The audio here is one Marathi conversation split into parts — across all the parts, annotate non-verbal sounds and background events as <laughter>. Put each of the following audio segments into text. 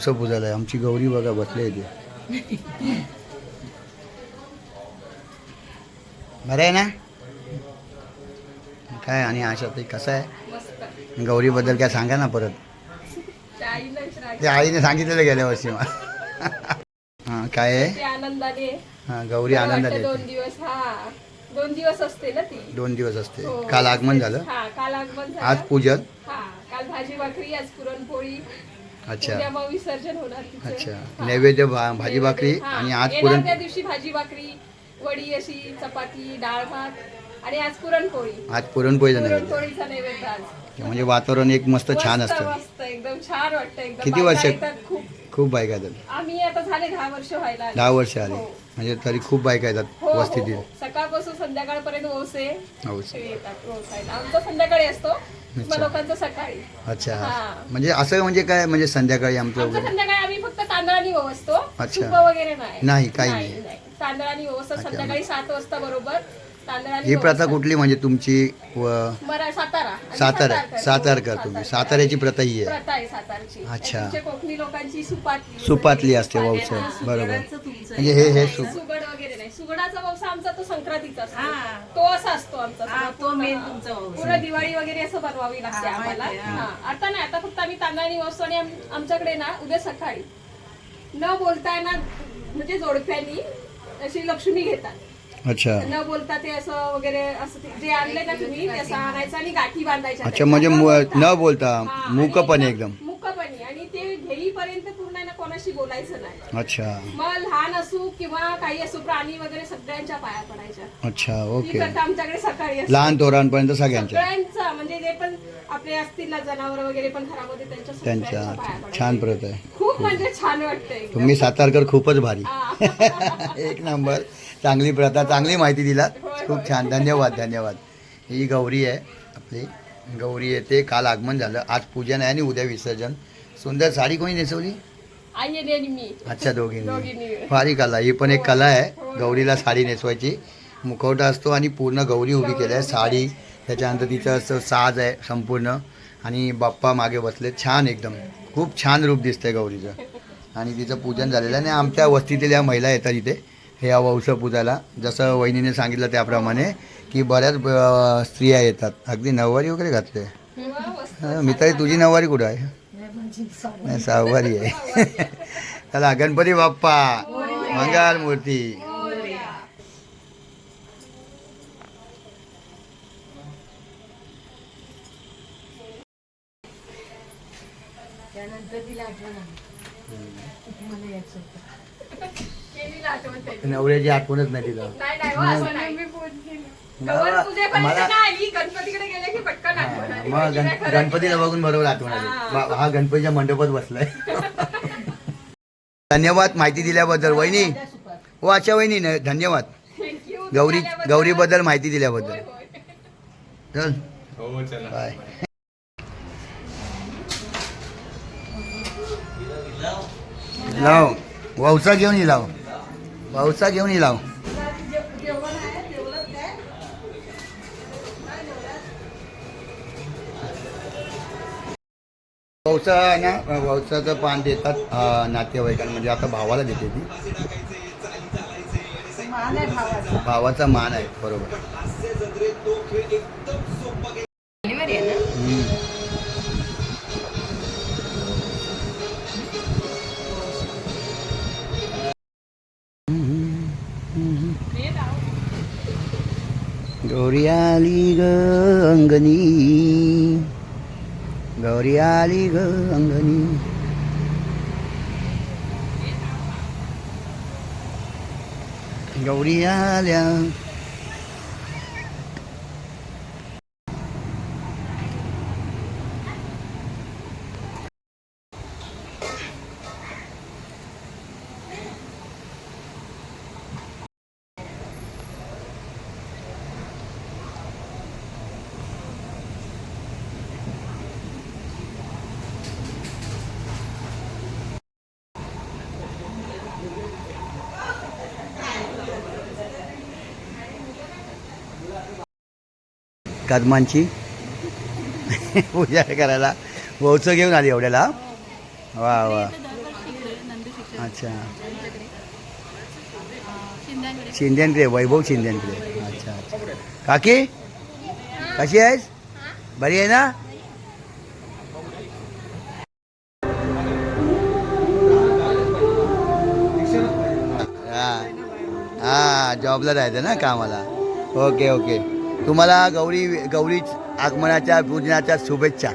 वौचं पूजायला आहे. आमची गौरी बघा बसले इथे बरं आहे ना? काय आणि आशा ते कसं आहे? गौरीबद्दल काय सांगा ना परत. ते आईने सांगितलेलं गेल्या वर्षी मला. हां काय आहे? ते आनंदाने. हां गौरी येते. दोन दिवस हा. दोन दिवस असते ना ती. दोन दिवस असते. हो. काल आगमन झालं. हा काल आगमन आज झालं. पूजन. हा काल भाजी भाकरी आज पुरणपोळी. अच्छा उद्या मग विसर्जन होणार तिचं. अच्छा हा. नैवेद्य भा- भाजी भाकरी हा. आणि आज येणार पुरण त्या दिवशी भाजी भाकरी वडी अशी चपाती डाळ भात आणि आज पुरणपोळी आज पुरणपोळीचा नैवेद्य पुरणपोळीचा नैवेद्य आज म्हणजे वातावरण एक मस्त छान मस्त, असतं मस्त एकदम छान वाटतं एकदम किती बायका वर्ष? येतात खूप खूप बायका येतात आम्ही आता झाले दहा वर्ष व्हायला आले. दहा वर्ष आले हो. म्हणजे तरी खूप बायका हो, येतात हो, वस्तीतील हो. सकाळपासून संध्याकाळपर्यंत ओसे हो येतात रोसायला आमचा संध्याकाळी असतो लोकांचा सकाळी. अच्छा. हा. म्हणजे असं म्हणजे काय म्हणजे संध्याकाळी आमचं संध्याकाळी आम्ही फक्त तांदळाने ओवसतो अच्छा. तुप वगैरे नाही. नाही, काही नाही. तांदळाने ओवसतो संध्याकाळी सात वाजता बरोबर तांदळाने ही प्रथा. कुठली म्हणजे तुमची सातारा. सातारकर. तुम्ही. साताऱ्याची प्रथा ही आहे. प्रथा आहे सातारची. अच्छा. कोकणी लोकांची सुपातली. सुपातली असते सुपातली वौसा असते. बरोबर. म्हणजे हे हे सुप सुगडाचा व्यवसाय आमचा तो संक्रांतीचा असतो हा. तो असा असतो आमचा हा, सगळा तो पूर्ण, main हा. तुमचा व्यवसाय. पूर्ण दिवाळी वगैरे असं बनवावी लागते हा, आम्हाला माहिती आहे, हा. हा. आता नाही आता फक्त आम्ही तांदळाने वस्तू आणि आम- आमच्याकडे ना उद्या सकाळी न बोलता ना म्हणजे जोडप्यांनी अशी लक्ष्मी घेतात अच्छा न बोलता ते असं वगैरे असं ते- जे आणले ना तुम्ही ते असं आणायचं आणि गाठी बांधायच्या अच्छा. म्हणजे न मु- बोलता. न बोलता हा, आणि मूकपणे एकदम घेईपर्यंत पूर्ण आहे ना कोणाशी बोलायचं नाही. अच्छा. मग लहान असू किंवा काही असू प्राणी वगैरे सगळ्यांच्या पाया पडायच्या. अच्छा ओके. आमच्याकडे सकाळी असते. लहान थोरांपर्यंत सगळ्यांच्या. सगळ्यांचा म्हणजे जे पण आपले असतील ना जनावर वगैरे पण घरामध्ये त्यांच्या सगळ्यांच्या पाया त्यांच्या पडायच्या. छान प्रथा आहे. खूप म्हणजे छान वाटतं एकदम. तुम्ही सातारकर खूपच भारी. <laughs> एक नंबर. चांगली प्रथा चांगली माहिती दिलात. होय, खूप छान. धन्यवाद धन्यवाद. ही गौरी आहे आपली. गौरी येते काल आगमन झालं. आज पूजन आहे आणि उद्या विसर्जन. सुंदर साडी कोणी नेसवली? अच्छा दोघींनी. भारी कला ही पण एक कला आहे. गौरीला साडी नेसवायची. मुखवटा असतो आणि पूर्ण गौरी उभी केली आहे साडी त्याच्यानंतर तिचं असं साज आहे संपूर्ण. आणि बाप्पा मागे बसले छान एकदम. खूप छान रूप दिसतंय गौरीचं. आणि तिचं पूजन झालेलं आहे. आणि आमच्या वस्तीतील या महिला येतात इथे. हे वंश पूजाला. जसं वहिनीने सांगितलं त्याप्रमाणे की बऱ्याच स्त्रिया येतात. अगदी नऊवारी वगैरे घातले. हं, मी तरी तुझी नऊवारी कुठं आहे? नाही, सहावारी आहे. चला गणपती बाप्पा मंगल मूर्ती. नवऱ्याची आठवणच नाही तिला. मला. मग खरं गणपतीला बघून बरोबर आठवण आली. बा- हा गणपतीच्या मंडपात बसलाय. धन्यवाद माहिती दिल्याबद्दल वहिनी. हो अच्छा वहिनी न- धन्यवाद. गौरी. गौरीबद्दल माहिती दिल्याबद्दल. चल. हो चला. बाय. लाव. वौसा घेऊन ये लाव. वौसा घेऊन ये लाव. वौसा ना वौसाचं पान देतात नातेवाईकांना. म्हणजे आता भावाला देते ती भावाचा. मान आहे बरोबर. गौरी आली ग अंगणी गौरी आली ग अंगणी. गौरी आल्या. कदमांची. पूजा करायला. वौचं घेऊन आली एवढ्याला. वा वा. अच्छा. शिंद्यांकडे वैभव शिंद्यांकडे अच्छा अच्छा. काकी? कशी आहेस? बरी आहे ना? हा जॉबला जायचं ना कामाला. Okay okay. तुम्हाला गौरी गौरी आगमनाच्या पूजनाच्या शुभेच्छा.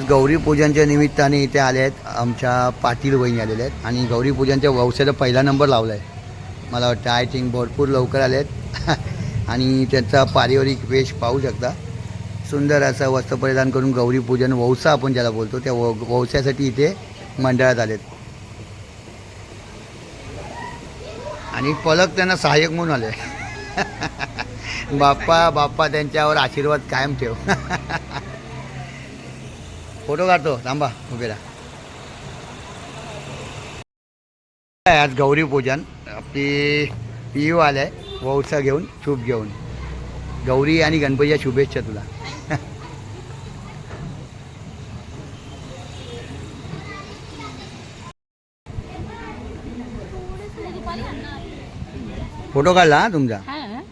<laughs> गौरी पूजनच्या निमित्ताने इथे आले आहेत. आमच्या पाटील वहिनी आलेल्या आहेत. आणि गौरी पूजनच्या व्यवसायाचा पहिला नंबर लावला आहे मला वाटतं आय थिंक भरपूर लवकर आले आहेत. <laughs> आणि त्यांचा पारिवारिक वेश पाहू शकता. सुंदर असं वस्त्र परिधान करून गौरी पूजन वौसा आपण ज्याला बोलतो त्या व वौस्यासाठी इथे मंडळात आलेत. आणि पलक त्यांना सहाय्यक म्हणून आले. <laughs> बाप्पा बाप्पा त्यांच्यावर आशीर्वाद कायम ठेव. <laughs> फोटो काढतो थांबा उभे राहा. आज गौरी पूजन. आपली पियू आलाय वौसा घेऊन चूप घेऊन. गौरी आणि गणपतीच्या शुभेच्छा तुला. <laughs> फोटो काढला हा तुमचा?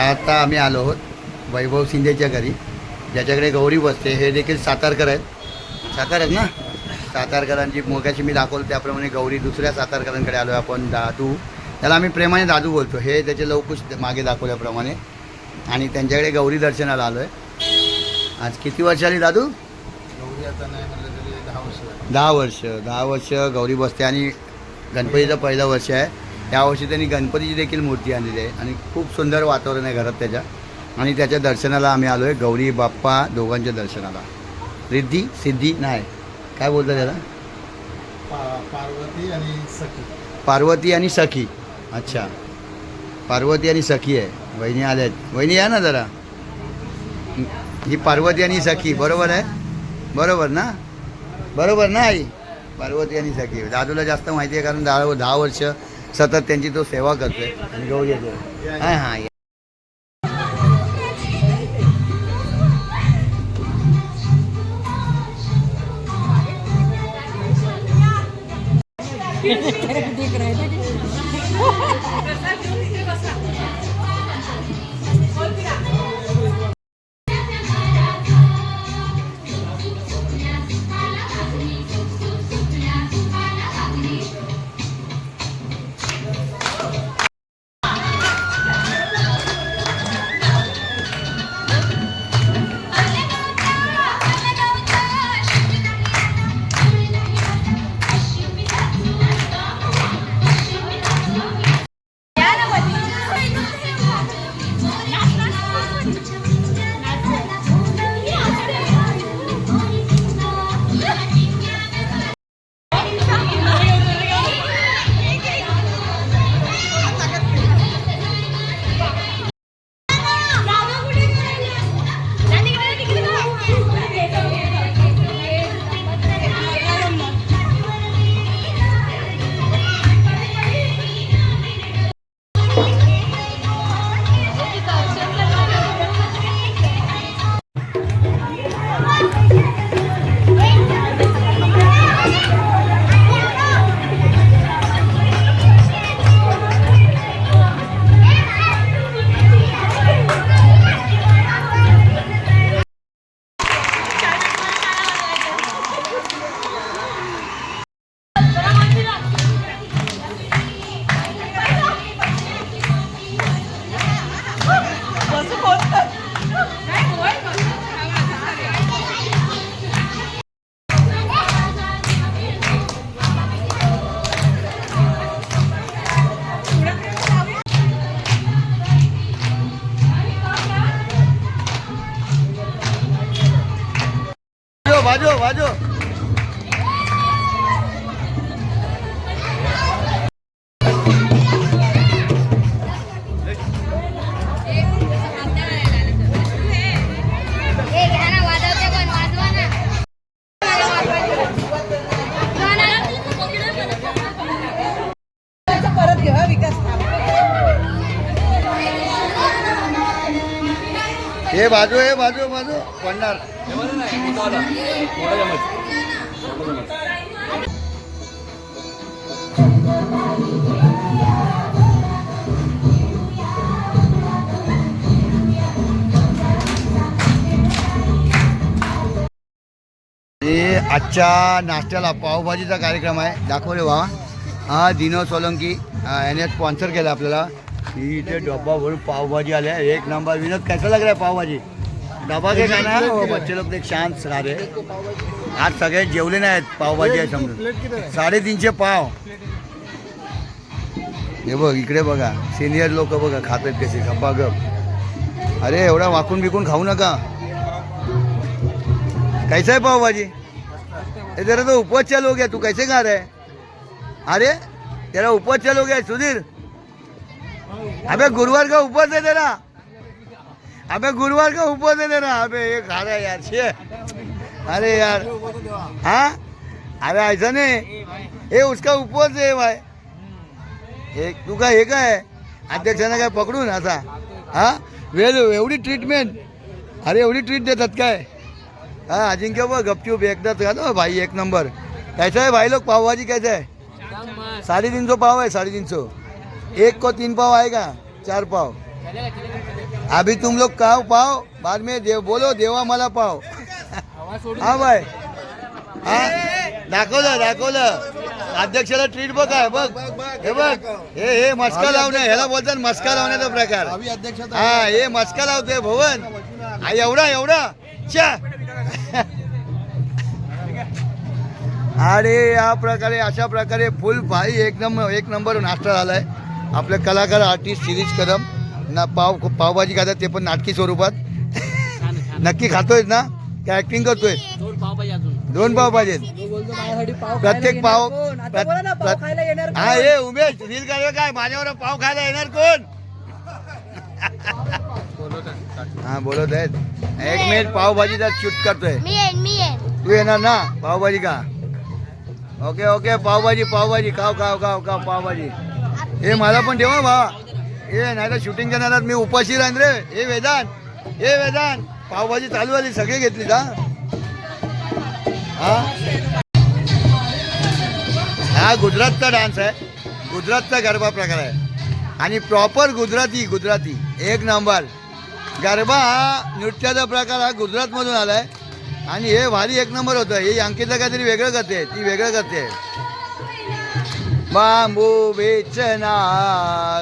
आता आम्ही आलो आहोत वैभव शिंदेच्या घरी. ज्याच्याकडे गौरी बसते हे देखील सातारकर आहेत. सातार आहेत ना? सातारकरांची मोक्याची मी दाखवलं त्याप्रमाणे गौरी दुसऱ्या सातारकरांकडे आलो आपण दादू. त्याला आम्ही प्रेमाने दादू बोलतो. हे त्याचे लवकुश मागे दाखवल्याप्रमाणे. आणि त्यांच्याकडे गौरी दर्शनाला आलो आहे आज किती वर्ष आली दादू? गौरी आता नाही म्हणलं तरी दहा वर्ष. दहा वर्ष. दहा वर्ष गौरी बसते आणि गणपतीचं पहिलं वर्ष आहे. यावर्षी त्यांनी गणपतीची देखील मूर्ती आणलेली आहे. आणि खूप सुंदर वातावरण आहे घरात त्याच्या. आणि त्याच्या दर्शनाला आम्ही आलो आहे गौरी बाप्पा दोघांच्या दर्शनाला. रिद्धी सिद्धी नाही काय बोलतात त्याला? पार्वती आणि सखी. पार्वती आणि सखी. अच्छा. पार्वती आणि सखी आहे. वहिनी आल्या आहेत. वहिनी या ना जरा. ही पार्वती आणि सखी. बरोबर आहे? बरोबर ना? बरोबर ना आई? पार्वती आणि सखी. दादूला जास्त माहिती आहे कारण दहा दहा वर्ष सतत त्यांची तो सेवा करतोय. आणि गहू <laughs> वाजो वाजो हे घेऊ हा विकास थांब. हे हे आजच्या नाश्त्याला पावभाजीचा कार्यक्रम आहे. दाखव रे वा हा दिनो सोलंकी याने स्पॉन्सर केलं आपल्याला. इथे डब्बा भरून पावभाजी आल्या. एक नंबर विनोद कसं लग पावभाजी? डबा के खाना है वो बच्चे लोग देख शांत रहे आज सगळे जेवले नाही आहेत पावभाजी आहे समजून. साडेतीनशे पाव. हे बघ इकडे बघा. सिनियर लोक बघा खात आहेत कसे गप्पा गप. अरे एवढा वाकून बिकून खाऊ नका. कैसा है पावभाजी? ये तेरा तो उपवास चालू हो गया. तू कैसे खा रहा है? अरे तेरा उपवास चालू हो गया. सुधीर. अबे गुरुवार का उपवास है तेरा. अबे गुरुवार का उपवास है तेरा? अबे ये खा रहा है यार छे। अरे यार। हाँ? अरे ऐसा नहीं। ये उसका उपवास है भाई। हे तू काय हे? काय अध्यक्षांना काय पकडून असा हा? वेळ एवढी ट्रीटमेंट अरे एवढी ट्रीट देतात काय? हाँ अजिंक्य वो गपचूप एकदा खा दो भाई एक नंबर कैसा है भाई लोग? पाव भाजी कैसा है? साढ़े तीन सौ पाव है साढ़े तीन सौ एक को तीन पाव आएगा चार पाव. अभी तुम लोग खाओ पाव बाद में देव बोलो देवा मला पाव हा भाई। हा। दाखवलं दाखवलं अध्यक्षाला ट्रीट बघ काय बघ। हे बघ। हे हे मस्का लावणे ह्याला बोलतात मस्का लावण्याचा प्रकार. हा हे मस्का लावतोय भवन. एवढा एवढा. च्या आणि या प्रकारे अशा प्रकारे फुल भाई एक नंबर एक नंबर नाश्ता झालाय. आपले कलाकार आर्टिस्ट शिरीष कदम. ना पाव पावभाजी खातात ते पण नाटकी स्वरूपात. नक्की खातोय ना? काय ऍक्टिंग करतोय? दोन पाव पाहिजेत प्रत्येक पाव आता बोला ना, पाव खायला येणार कोण? हा हे उमेश रील काढलं काय? माझ्यावर पाव खायला येणार कोण? हा बोलत आहेत. एक मिनिट पावभाजीचा शूट करतोय. तू येणार ना? पावभाजी का ओके ओके पावभाजी पावभाजी. खाव खाव खाव खाव पावभाजी. हे मला पण ठेवा भावा हे नाही तर शूटिंगच्या नादात मी उपाशी राहीन रे. हे वेदान. हे वेदान. पावभाजी चालू आली सगळी घेतली का हा? हा गुजरातचा डान्स आहे. गुजरातचा गरबा प्रकार आहे. आणि प्रॉपर गुजराती गुजराती. एक नंबर गरबा हा नृत्याचा प्रकार हा गुजरातमधून आला आहे आणि हे भारी एक नंबर होतं. हे अंकितला काहीतरी वेगळं करते. ती वेगळं करते. बांबू बेचना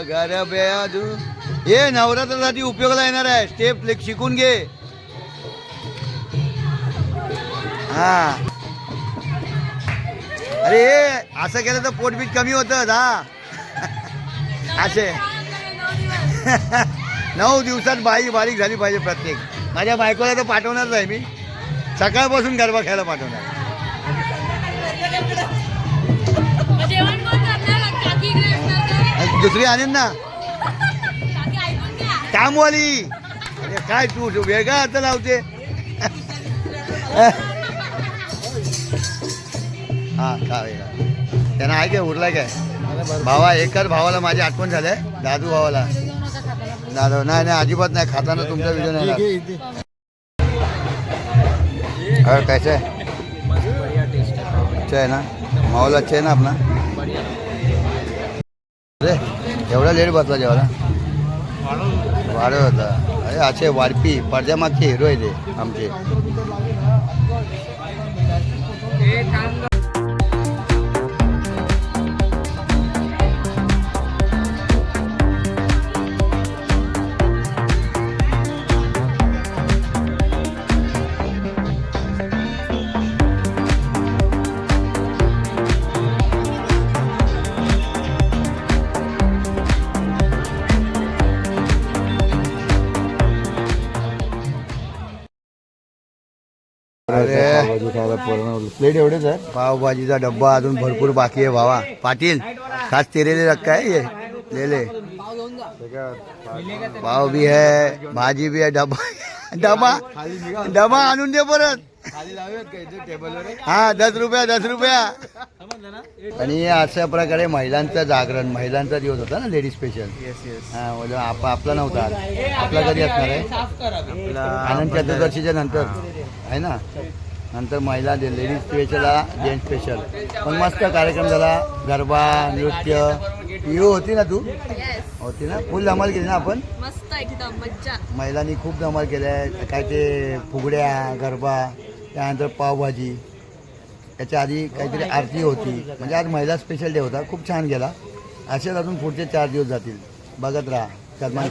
गरबे हे नवरात्रासाठी उपयोगाला येणार आहे. स्टेप शिकून घे. हा. अरे हे असं केलं तर पोटबीट कमी होतं हा असे. नऊ दिवसात बाई बारीक झाली पाहिजे प्रत्येक. माझ्या बायकोला तर पाठवणारच आहे मी. सकाळपासून गरबा खेळायला पाठवणार. दुसरी आणेन ना. कामवाली. काय तू वेगळा हात लावते? हा खा वेगळा त्यांना आहे काय उरलाय काय? भावा एकाच भावाला माझी आठवण झालंय दादू भावाला. दादू नाही नाही अजिबात नाही खाताना तुमचा व्हिडिओ नाही. और कैसे अच्छा है ना? माहौल अच्छा है ना अपना अरे एवढा लेट बसला जेवायला वाढत होता अरे असे वारपी पडद्यामागचे हिरो आहे ते आमचे प्लेट एवढेच आहे? पावभाजीचा डब्बा अजून भरपूर बाकी आहे भावा. पाटील खास तेरेले रक्का है? ये ले ले पाव भी है भाजी भी है डब्बा डबा डबा आणून दे परत. हा दस रुपया दस रुपया. आणि अशा प्रकारे महिलांचं जागरण महिलांचा दिवस होता ना लेडीज स्पेशल हा म्हणजे आप आपला नव्हता. आपला कधी असणार आहे? आनंद चतुर्दशीच्या नंतर. आहे ना? नंतर महिला लेडीज स्पेशल जेंट्स स्पेशल पण मस्त कार्यक्रम झाला. गरबा नृत्य. पिओ होती ना तू? होती ना? फुल धमाल केली ना आपण? मस्त एकदम मज्जा. महिलांनी खूप धमाल केल्या काय ते फुगड्या गरबा त्यानंतर पावभाजी. त्याच्या आधी काहीतरी आरती होती. म्हणजे आज महिला स्पेशल डे होता. खूप छान गेला. असेच अजून पुढचे चार दिवस जातील. बघत राहा. सन्मान